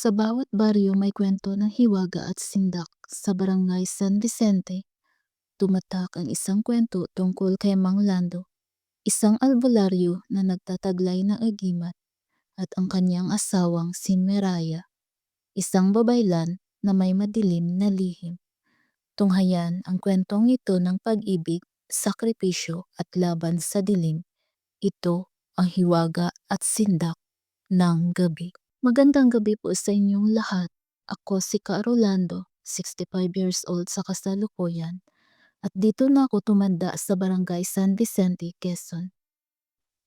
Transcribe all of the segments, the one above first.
Sa bawat baryo may kwento ng hiwaga at sindak. Sa barangay San Vicente, tumatak ang isang kwento tungkol kay Mang Lando, isang albularyo na nagtataglay ng agimat at ang kanyang asawang si Meraya, isang babaylan na may madilim na lihim. Tunghayan ang kwentong ito ng pag-ibig, sakripisyo at laban sa dilim. Ito ang hiwaga at sindak ng gabi. Magandang gabi po sa inyong lahat. Ako si Ka Rolando, 65 years old sa kasalukuyan. At dito na ako tumanda sa barangay San Vicente, Quezon.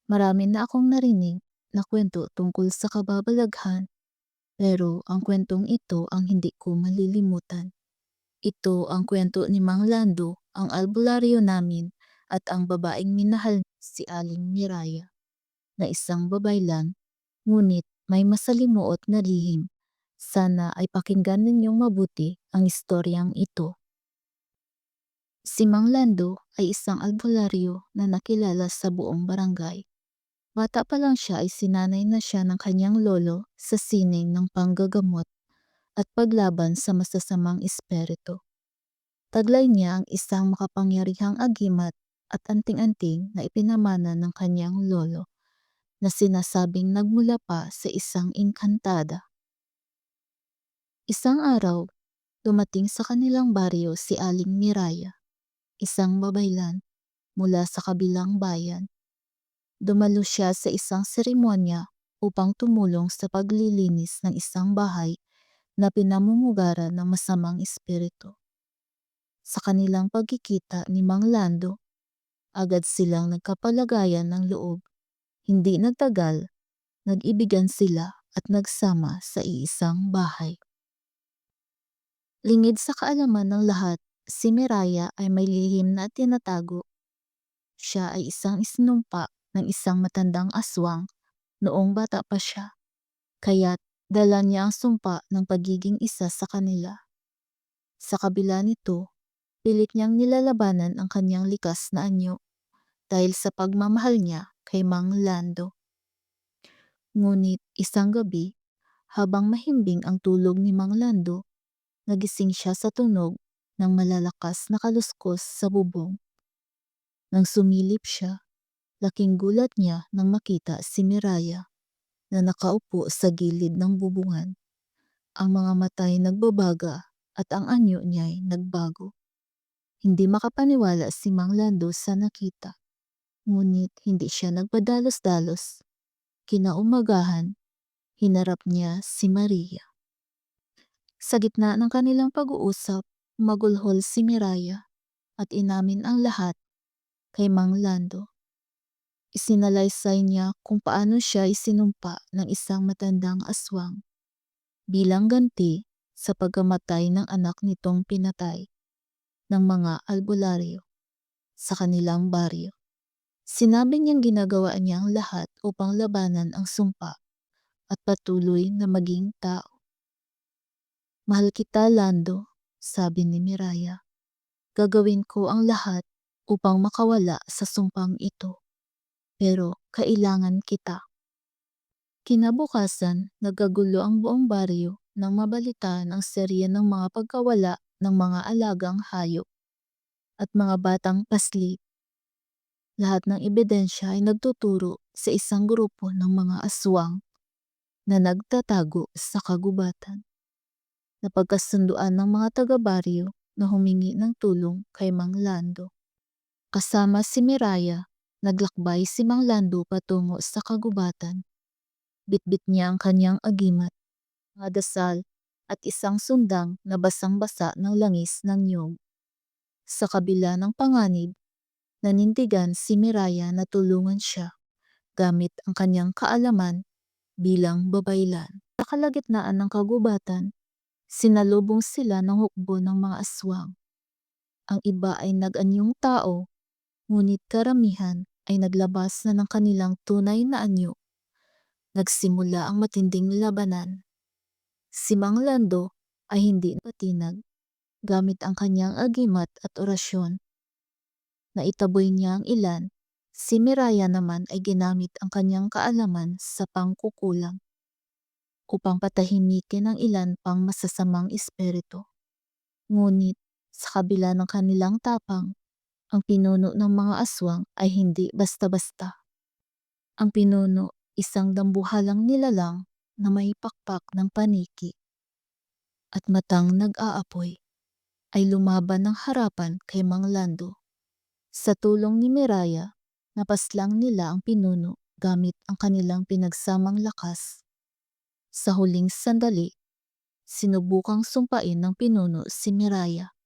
Marami na akong narinig na kwento tungkol sa kababalaghan. Pero ang kwentong ito ang hindi ko malilimutan. Ito ang kwento ni Mang Lando, ang albularyo namin at ang babaeng minahal si Aling Miraya na isang babaylan ngunit may masalimuot na lihim. Sana ay pakinggan ninyong mabuti ang istoryang ito. Si Mang Lando ay isang albularyo na nakilala sa buong barangay. Bata pa lang siya ay sinanay na siya ng kanyang lolo sa sining ng panggagamot at paglaban sa masasamang espiritu. Taglay niya ang isang makapangyarihang agimat at anting-anting na ipinamana ng kanyang lolo na sinasabing nagmula pa sa isang inkantada. Isang araw, dumating sa kanilang baryo si Aling Miraya, isang babaylan mula sa kabilang bayan. Dumalo siya sa isang seremonya upang tumulong sa paglilinis ng isang bahay na pinamumugaran ng masamang espiritu. Sa kanilang pagkikita ni Mang Lando, agad silang nagkapalagayan ng loob. Hindi nagtagal, nag-ibigan sila at nagsama sa iisang bahay. Lingid sa kaalaman ng lahat, si Miraya ay may lihim na tinatago. Siya ay isang isinumpa ng isang matandang aswang noong bata pa siya. Kaya't dala niya ang sumpa ng pagiging isa sa kanila. Sa kabila nito, pilit niyang nilalabanan ang kanyang likas na anyo dahil sa pagmamahal niya kay Mang Lando. Ngunit isang gabi, habang mahimbing ang tulog ni Mang Lando, nagising siya sa tunog ng malalakas na kaluskos sa bubong. Nang sumilip siya, laking gulat niya nang makita si Miraya na nakaupo sa gilid ng bubungan. Ang mga matay nagbabaga at ang anyo niya'y nagbago. Hindi makapaniwala si Mang Lando sa nakita. Ngunit hindi siya nagpadalos-dalos. Kinaumagahan, hinarap niya si Maria. Sa gitna ng kanilang pag-uusap, magulhol si Miraya at inamin ang lahat kay Mang Lando. Isinalaysay niya kung paano siya isinumpa ng isang matandang aswang bilang ganti sa pagkamatay ng anak nitong pinatay ng mga albularyo sa kanilang baryo. Sinabi niyang ginagawa niya ang lahat upang labanan ang sumpa at patuloy na maging tao. Mahal kita, Lando, sabi ni Miraya. Gagawin ko ang lahat upang makawala sa sumpang ito. Pero kailangan kita. Kinabukasan, nagagulo ang buong baryo nang mabalitaan ang serye ng mga pagkawala ng mga alagang hayop at mga batang pasli lahat ng ebidensya ay nagtuturo sa isang grupo ng mga aswang na nagtatago sa kagubatan. Napagkasunduan ng mga taga-baryo na humingi ng tulong kay Mang Lando. Kasama si Miraya, naglakbay si Mang Lando patungo sa kagubatan. Bitbit niya ang kanyang agimat, mga dasal at isang sundang na basang-basa ng langis ng niyog. Sa kabila ng panganib, nanindigan si Miraya na tulungan siya gamit ang kanyang kaalaman bilang babaylan. Sa kalagitnaan ng kagubatan, sinalubong sila ng hukbo ng mga aswang. Ang iba ay nag-anyong tao, ngunit karamihan ay naglabas na ng kanilang tunay na anyo. Nagsimula ang matinding labanan. Si Mang Lando ay hindi patinag gamit ang kanyang agimat at orasyon na itaboy niya ang ilan, si Miraya naman ay ginamit ang kanyang kaalaman sa pangkukulang upang patahimikin ang ilan pang masasamang espiritu. Ngunit sa kabila ng kanilang tapang, ang pinuno ng mga aswang ay hindi basta-basta. Ang pinuno, isang dambuhalang nilalang na may pakpak ng paniki at matang nag-aapoy, ay lumaban ng harapan kay Mang Lando. Sa tulong ni Miraya, napaslang nila ang pinuno gamit ang kanilang pinagsamang lakas. Sa huling sandali, sinubukang sumpain ng pinuno si Miraya.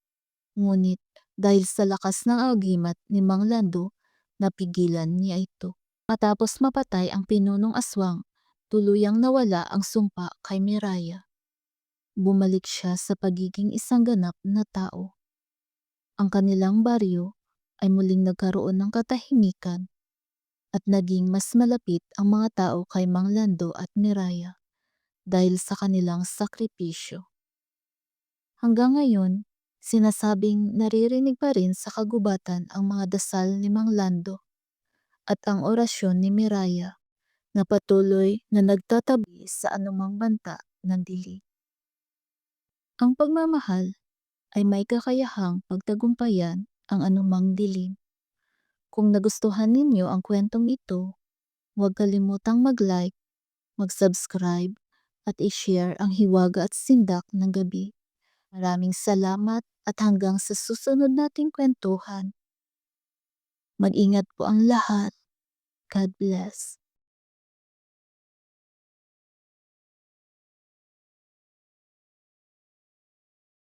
Ngunit dahil sa lakas ng agimat ni Mang Lando, napigilan niya ito. Matapos mapatay ang pinunong aswang, tuluyang nawala ang sumpa kay Miraya. Bumalik siya sa pagiging isang ganap na tao. Ang kanilang baryo ay muling nagkaroon ng katahimikan at naging mas malapit ang mga tao kay Mang Lando at Miraya dahil sa kanilang sakripisyo. Hanggang ngayon, sinasabing naririnig pa rin sa kagubatan ang mga dasal ni Mang Lando at ang orasyon ni Miraya na patuloy na nagtatabi sa anumang banta ng dilim. Ang pagmamahal ay may kakayahang pagtagumpayan ang anumang dilim. Kung nagustuhan ninyo ang kwentong ito, huwag kalimutang mag-like, mag-subscribe, at i-share ang hiwaga at sindak ng gabi. Maraming salamat at hanggang sa susunod nating kwentuhan. Mag-ingat po ang lahat. God bless.